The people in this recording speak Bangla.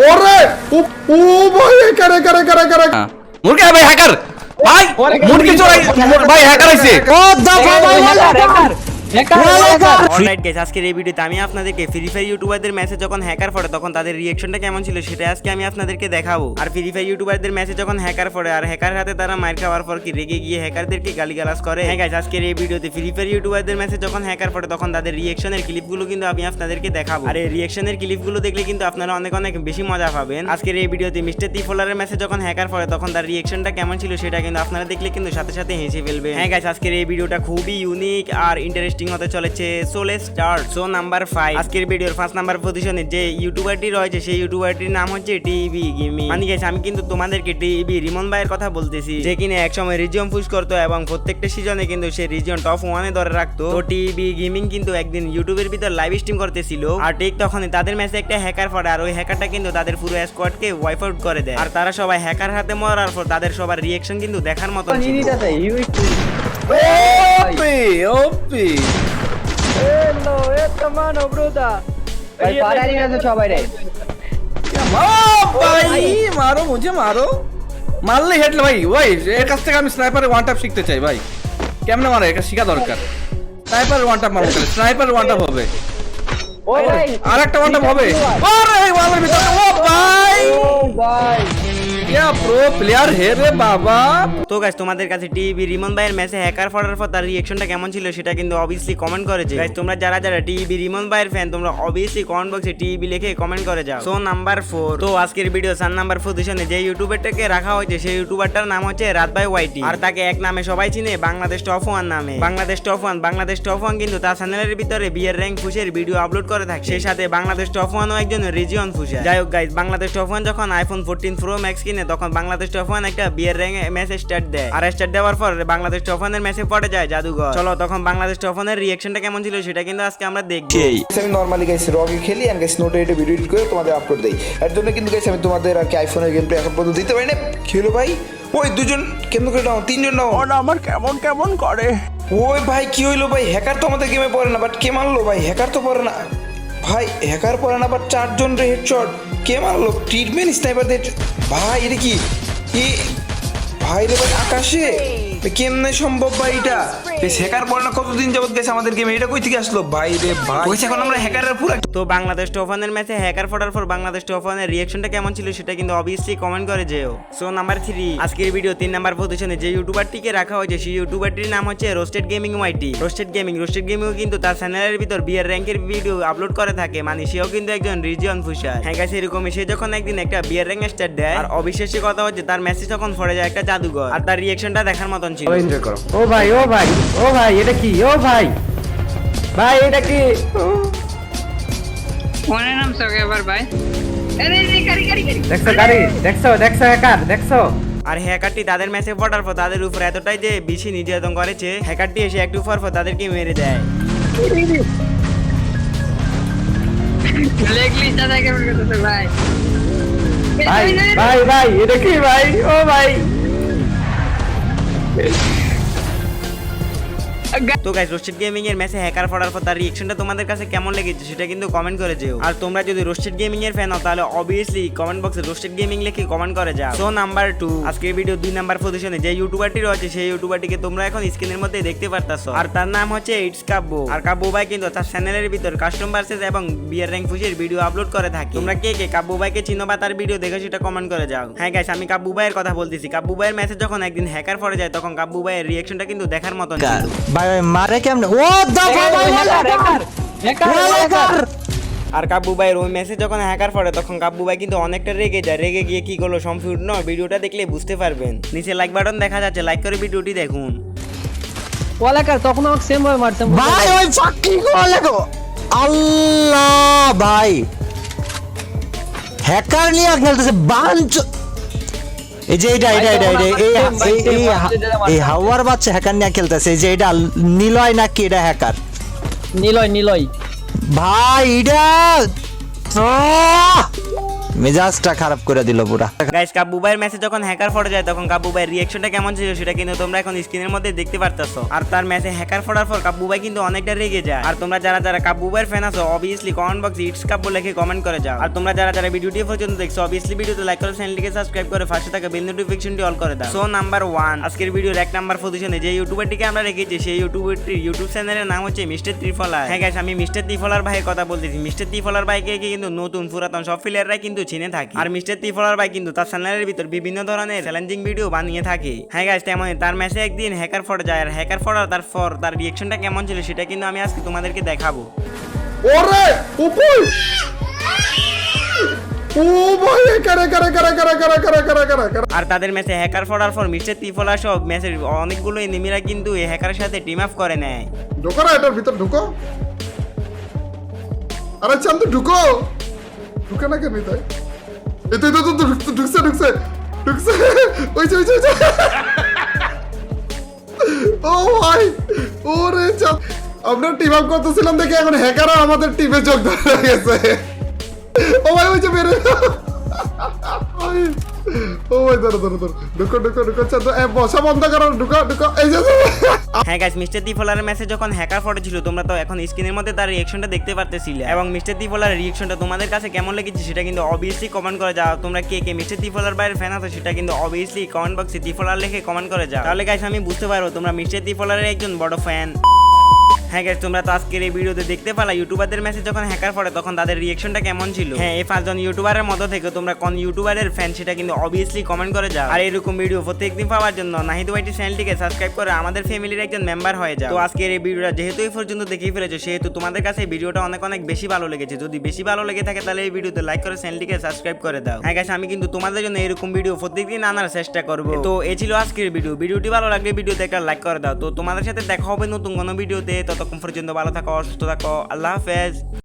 ওরে ও ও ভাই একার একার একার একার একার। মুরগি ভাই হ্যাকার ভাই মুরগি চোরাই ভাই হ্যাকার হইছে ও দফা ভাই হ্যাকার হ্যাকার অলরাইট গাইস আজকের এই ভিডিওতে আমি আপনাদেরকে ফ্রি ফায়ার ইউটিউবারদের মেসেজ যখন হ্যাকার পড়ে তখন তাদের রিঅ্যাকশনটা কেমন ছিল সেটা আজকে আমি আপনাদেরকে দেখাবো। আর ফ্রি ফায়ার ইউটিউবারদের মেসেজ যখন হ্যাকার পড়ে আর হ্যাকার হাতে তারা মার খাওয়ার পর কি রেগে গিয়ে হ্যাকারদেরকে গালিগালাজ করে? হ্যাঁ গাইস আজকের এই ভিডিওতে ফ্রি ফায়ার ইউটিউবারদের মেসেজ যখন হ্যাকার পড়ে তখন তাদের রিঅ্যাকশনের ক্লিপগুলো কিন্তু আমি আপনাদেরকে দেখাবো। আর এই রিঅ্যাকশনের ক্লিপগুলো দেখলে কিন্তু আপনারা অনেক অনেক বেশি মজা পাবেন। আজকের এই ভিডিওতে মিস্টার টিফলারের মেসেজ যখন হ্যাকার পড়ে তখন তার রিঅ্যাকশনটা কেমন ছিল সেটা কিন্তু আপনারা দেখলে কিন্তু সাথে সাথে হেসে ফেলবে হ্যাঁ গাইস আজকের এই ভিডিওটা খুবই ইউনিক আর ইন্টারেস্টিং হতে চলেছে so star so number five আজকের ভিডিওর ফার্স্ট নাম্বার পজিশনে যে ইউটিউবারটি রয়েছে সেই ইউটিউবারটির নাম হচ্ছে টিভি গেমিং মানে গেছে আমি কিন্তু তোমাদেরকে টিভি রিমন ভাইয়ের কথা বলতেছি যে কিনা একসময় রিজিয়ন পুশ করতো এবং প্রত্যেকটা সিজনে কিন্তু সে রিজিয়ন টপ ওয়ানে ধরে রাখতো। তো টিভি গেমিং কিন্তু একদিন ইউটিউবের ভিতর লাইভ স্ট্রিম করতেছিল আর ঠিক তখনই তাদের ম্যাচে একটা হ্যাকার পড়ে আর ওই হ্যাকারটা কিন্তু তাদের পুরো স্কোয়াডকে ওয়াইপ আউট করে দেয়। আর তারা সবাই হ্যাকার হাতে মরার পর তাদের সবার রিয়েকশন কিন্তু দেখার মতো ছিল ওপি ওপি ভাই মারো মুঝে মারো মারলে হেডলে ভাই ওই এর কাছ থেকে আমি স্নাইপারের ওয়ান ট্যাপ শিখতে চাই ভাই কেমনে মারে এটা শেখা দরকার। স্নাইপার ওয়ান ট্যাপ মারো স্নাইপার ওয়ান ট্যাপ হবে। আর একটা ওয়ান ট্যাপ হবে। আরে ওয়ালের ভিতরে ও ভাই! প্রো প্লেয়ার হে রে বাবা। তো গাইস তোমাদের কাছে টিভি রিমন ভাইয়ের ম্যাচে হ্যাকার পড়ার পর তার রিঅ্যাকশনটা কেমন ছিল সেটা কিন্তু অবভিয়াসলি কমেন্ট করে যে গাইস তোমরা যারা যারা টিভি রিমন ভাইয়ের ফ্যান তোমরা অবভিয়াসলি কমেন্ট বক্সে টিভি লিখে কমেন্ট করে যাও। সো নাম্বার 4 তো আজকের ভিডিও সান নাম্বার পজিশনে যে ইউটিউবারটাকে রাখা হয়েছে, সেই ইউটিউবারটার নাম হচ্ছে রাত ভাই ওয়াইটি আর তাকে এক নামে সবাই চিনে, বাংলাদেশ টপ ওয়ান নামে। Bangladesh top one Bangladesh top one কিন্তু তার চ্যানেলের ভিতরে বিয়ের র্যাঙ্ক ফুসের ভিডিও আপলোড করে থাকে। সেই সাথে বাংলাদেশ টপ ওয়ানও একজন রিজিয়ন ফুসে। যাই হোক গাইস বাংলাদেশ টপ ওয়ান যখন আইফোন ফোরটিন প্রো ম্যাক্স কিনে, তখন বাংলাদেশ টপ ওয়ান একটা বিয়ের র্যাঙ্ক ম্যাচ স্টার্ট দেয়। আর স্টার্ট দেওয়ার পর বাংলাদেশ টপ ওয়ানের ম্যাচে পড়ে যায় জাদুঘর। চলো তখন বাংলাদেশ টপ ওয়ানের রিয়াকশনটা কেমন ছিল সেটা কিন্তু আজকে আমরা দেখব। আমি নর্মালি গাইস রগে খেলি অ্যান্ড গাইস নোটে এটা ভিডিও এডিট করে তোমাদের আপলোড দেই। এর জন্য কিন্তু গাইস আমি তোমাদের আর কি আইফোনের গেম প্লে এখন পর্যন্ত দিতে পারি না হলো ভাই? ওই দুজন কেমন করে নাও? তিনজন নাও। আমার কেমন কেমন করে? ওই ভাই কি হইল ভাই? হ্যাকার তো আমাদের গেমে পড়ে না বাট কে মারলো ভাই? হ্যাকার তো পড়ে না। ভাই হ্যাকার পড়ে না বাট চারজন রে হেডশট কে মারলো? ট্রিটমেন্ট স্নাইপারদের? ভাই এটা কি? ভাই ভাই আকাশে। কেমনে সম্ভব ভাই এটা? হ্যাকার পড়ে না কতদিন যাবত গেছে আমাদের গেমে এটা কই থেকে আসলো? ভাই রে ভাই। কইছে এখন আমরা হ্যাকারের পুরো তো বাংলাদেশ টোফানের ম্যাচে হ্যাকার ফোটার পর বাংলাদেশ টোফানের রিয়াকশনটা কেমন ছিল সেটা কিন্তু অবভিয়াসলি কমেন্ট করে যেও। সো নাম্বার থ্রি আজকের ভিডিও তিন নাম্বার পজিশনে যে ইউটিউবারটিকে রাখা হয়েছে, সেই ইউটিউবারটির নাম হচ্ছে roasted gaming YT roasted gaming roasted gaming কিন্তু তার চ্যানেলের ভিতর বিয়ার র্যাঙ্কের ভিডিও আপলোড করে থাকে। মানে সেও কিন্তু একজন রিজিয়ন ফুসার হ্যাঁ গাইস এরকমই সে যখন একদিন একটা বিয়ার র্যাঙ্ক স্টার্ট দেয়, আর অবিশ্বাসী কথা হচ্ছে তার মেসেজ তখন ফরে যায় একটা জাদুঘর। আর তার রিয়াকশনটা দেখার মতন ছিল। এনজয় করো। ও ভাই ও ভাই ও ভাই এটা কি? ও ভাই। ভাই এটা কি? ফোনে নাম সকে এবার ভাই। আরে রে গাড়ি গাড়ি গাড়ি। দেখছ গাড়ি? দেখছ দেখছ হ্যাকার দেখছ? আর হ্যাকারটি তাদের ম্যাচে পড়ার পর তাদের উপর এতটাই যে বেশি নির্যাতন করেছে হ্যাকারটি এসে একটু পর পর তাদেরকে মেরে দেয়। ভাই ভাই ভাই এটা কি ভাই? ও ভাই। Amen. তো গাইস রোস্টেড গেমিং এর ম্যাচে হ্যাকার পড়ার পর তার রিঅ্যাকশনটা তোমাদের কাছে কেমন লেগেছে সেটা কিন্তু কমেন্ট করে যেও। আর তোমরা যদি রোস্টেড গেমিং এর ফ্যান হও, তাহলে অবভিয়াসলি কমেন্ট বক্সে রোস্টেড গেমিং লিখে কমেন্ট করে যাও। সো নাম্বার টু আজকের ভিডিও দুই নাম্বার পজিশনে যে ইউটিউবারটি রয়েছে, সেই ইউটিউবারটিকে তোমরা এখন স্ক্রিনের মধ্যে দেখতে পারতাছো। আর তার নাম হচ্ছে ইটস কাব্য আর কাব্য ভাই কিন্তু তার চ্যানেলের ভিতর কাস্টম ভার্সেস এবং বিয়ার র্যাঙ্ক ফুসের ভিডিও আপলোড করে থাকে। তোমরা কে কে কাব্য ভাইকে চিনো বা তার ভিডিও দেখে সেটা কমেন্ট করে যাও। হ্যাঁ গাইস আমি কাব্য ভাইয়ের কথা বলতেছি। কাব্য ভাইয়ের ম্যাচে যখন একদিন হ্যাকার পড়ে যায়, তখন কাব্য ভাইয়ের রিঅ্যাকশনটা কিন্তু দেখার মতন ভাই ভাই মারে কেমনে? ও দফা ভাই হ্যাকার হ্যাকার আর কাব্বু ভাইয়ের ওই মেসেজ যখন হ্যাকার পড়ে তখন কাব্বু ভাই কিন্তু অনেকটা রেগে যায়। রেগে গিয়ে কি করল সম্পূর্ণ ভিডিওটা দেখলে বুঝতে পারবেন। নিচে লাইক বাটন দেখা যাচ্ছে লাইক করে ভিডিওটি দেখুন। ওয়ালাকার তখন আমাকে সেম ভাবে মারছে ভাই ওই ফাকিং দেখো আল্লাহ ভাই! হ্যাকার নিয়ে খেলতেছে বাঞ্চ এই যে এটা এটা এটা এটা এই এই- হাওয়ার বাচ্চা হ্যাকার নিয়ে খেলতেছে। এই যে এটা নিলয় নাকি এটা হ্যাকার নিলয় নিলয়। ভাই এটা! মেজাজটা খারাপ করে দিল পুরা। গাইস কাব্বু ভাইয়ের ম্যাচে যখন হ্যাকার ফটে যায়, তখন কাবু ভাইয়ের রিয়েকশনটা কেমন ছিল সেটা কিন্তু তোমরা এখন স্ক্রিনের মধ্যে দেখতে পারতেছো। আর তার ম্যাচে হ্যাকার ফোড়ার পর কাব্বু ভাই কিন্তু অনেকটা রেগে যায়। আর তোমরা যারা যারা কাব্বু ভাইয়ের ফ্যান আছো অবভিয়াসলি কমেন্ট বক্সে ইটস কাব্বু লিখে কমেন্ট করে যাও। আর তোমরা যারা যারা ভিডিওটি পর্যন্ত দেখছ অবভিয়াসলি ভিডিওতে লাইক করে চ্যানেলটিকে সাবস্ক্রাইব করে, পাশে থাকা বেল নোটিফিকেশনটি অল করে দাও। সো নাম্বার ওয়ান আজকের ভিডিওর এক নাম্বার পজিশনে যে ইউটিউবারটিকে আমরা রেখেছি, সেই ইউটিউবারটির ইউটিউব চ্যানেলের নাম হচ্ছে মিস্টার ত্রিফলার হ্যাঁ গাইস আমি মিস্টার ত্রিফলার ভাইয়ের কথা বলতেছি। মিস্টার ত্রিফলার ভাইকে কিন্তু নতুন পুরাতন সব প্লেয়াররাই কিন্তু চিনে থাকি। আর মিস্টার ত্রিফলার ভাই কিন্তু তার চ্যানেলের ভিতর বিভিন্ন ধরনের চ্যালেঞ্জিং ভিডিও বানিয়ে থাকে। হ্যাঁ গাইজ তেমন তার মেসে একদিন হ্যাকার ফটো যায় আর হ্যাকার ফটো তার তার রিয়েকশনটা কেমন ছিল সেটা কিন্তু আমি আজকে তোমাদেরকে দেখাবো। ওরে উপর আর তাদের ম্যাচে হ্যাকার ফোড়ার পর মিস্টার ত্রিফলা সব ম্যাচের অনেকগুলো এনিমিরা কিন্তু এই হ্যাকারের সাথে টিম আপ করে নেয়। ঢোকো না এটার ভিতর ঢুকো। আরে চান্দু ঢুকো। ঢুকে না কেন তাই এই তো তো, ঢুকছে ঢুকছে ঢুকছে। ওই ওইছে ওইছে ওইছে ও ভাই ওরে আপনার আমরা টিম আপ করতেছিলাম দেখে এখন হ্যাকাররা আমাদের টিমে যোগদান হয়ে গেছে। ও ভাই ওই যে বেরে। যখন হ্যাকার ছিল, তোমরা তো এখন স্ক্রিনের মধ্যে তার দেখতে এবং রিয়েকশনটা তোমাদের কাছে কেমন লেগেছে, সেটা কিন্তু করে যাও। তোমরা কে কে ফ্যান সেটা কিন্তু ত্রিফলার লিখে করে যাও। তাহলে গাইস আমি বুঝতে পারব তোমরা মিস্টার ত্রিফলারের একজন বড় ফ্যান হ্যাঁ গাইস তোমরা তো আজকের এই ভিডিওতে দেখতে পালা ইউটিউবারদের মেসেজ যখন হ্যাকার পড়ে তখন তাদের রিয়েকশনটা কেমন ছিল? হ্যাঁ এই পাঁচজন ইউটিউবারের মধ্য থেকে তোমরা কোন ইউটিউবারের ফ্যান সেটা কিন্তু অবভিয়াসলি কমেন্ট করে যাও। আর এরকম ভিডিও প্রত্যেকদিন পাওয়ার জন্য নাহিদ ওয়াইটি চ্যানেলটিকে সাবস্ক্রাইব করে আমাদের ফ্যামিলির একজন মেম্বার হয়ে যাও। তো আজকের এই ভিডিওটা যেহেতু এই পর্যন্ত দেখেই ফেলেছো সেহেতু তোমাদের কাছে এই ভিডিওটা অনেক অনেক বেশি ভালো লেগেছে। যদি বেশি ভালো লেগে থাকে তাহলে এই ভিডিওতে লাইক করে চ্যানেলটিকে সাবস্ক্রাইব করে দাও। হ্যাঁ গাইস আমি কিন্তু তোমাদের জন্য এরকম ভিডিও প্রত্যেকদিন আনার চেষ্টা করব। তো এই ছিল আজকের ভিডিও ভিডিওটি ভালো লাগলে ভিডিওতে একটা লাইক করে দাও। তো তোমাদের সাথে দেখা হবে নতুন কোনো ভিডিওতে ততক্ষণ পর্যন্ত ভালো থাকো অসুস্থ থাকো। আল্লাহ হাফেজ।